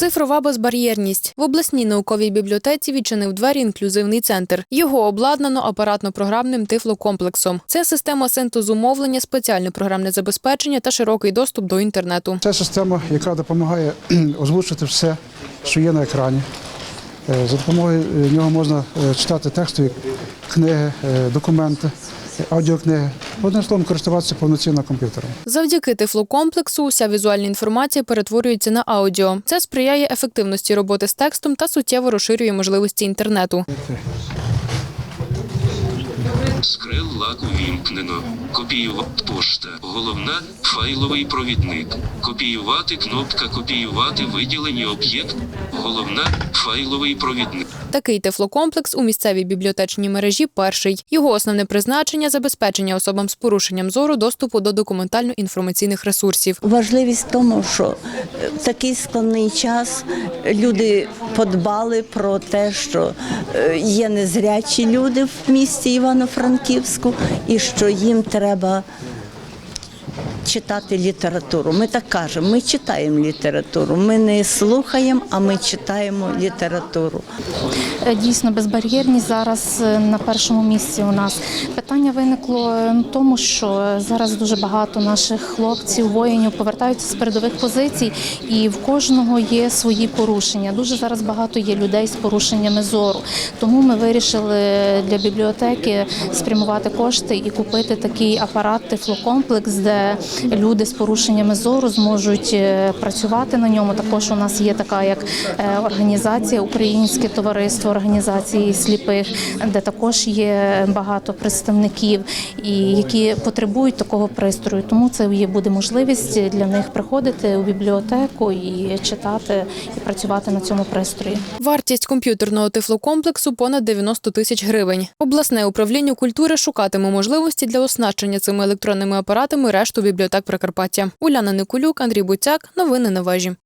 Цифрова безбар'єрність в обласній науковій бібліотеці відчинив двері інклюзивний центр. Його обладнано апаратно-програмним тифлокомплексом. Це система синтезу мовлення, спеціальне програмне забезпечення та широкий доступ до інтернету. Це система, яка допомагає озвучити все, що є на екрані. Е, За допомогою е, нього можна е, читати текстові книги, документи, аудіокниги. Одним словом, користуватися повноцінно комп'ютером. Завдяки тифлокомплексу уся візуальна інформація перетворюється на аудіо. Це сприяє ефективності роботи з текстом та суттєво розширює можливості інтернету. Скрел лак увімкнено. Копіювати пошта. Головна файловий провідник. Копіювати кнопка копіювати виділені об'єкт. Головна файловий провідник. Такий тифлокомплекс у місцевій бібліотечній мережі перший. Його основне призначення забезпечення особам з порушенням зору доступу до документально-інформаційних ресурсів. Важливість в тому, що е, в такий складний час люди подбали про те, що е, є незрячі люди в місті Івано-Франківську, і що їм треба читати літературу. Ми так кажемо, ми читаємо літературу. Ми не слухаємо, а ми читаємо літературу. Е, Дійсно, безбар'єрність зараз е, на першому місці у нас. Питання виникло е, в тому, що зараз дуже багато наших хлопців, воїнів повертаються з передових позицій, і в кожного є свої порушення. Дуже зараз багато є людей з порушеннями зору. Тому ми вирішили для бібліотеки спрямувати кошти і купити такий апарат тифлокомплекс, де люди з порушеннями зору зможуть е, працювати на ньому. Також у нас є така як е, організація Українське товариство організації сліпих, де також є багато представників, і які потребують такого пристрою. Тому це є буде можливість для них приходити у бібліотеку і читати і працювати на цьому пристрої. Вартість комп'ютерного тифлокомплексу понад 90 тисяч гривень. Обласне управління культури шукатиме можливості для оснащення цими електронними апаратами решту бібліотек Прикарпаття. Уляна Никулюк, Андрій Буцяк. Новини на вежі.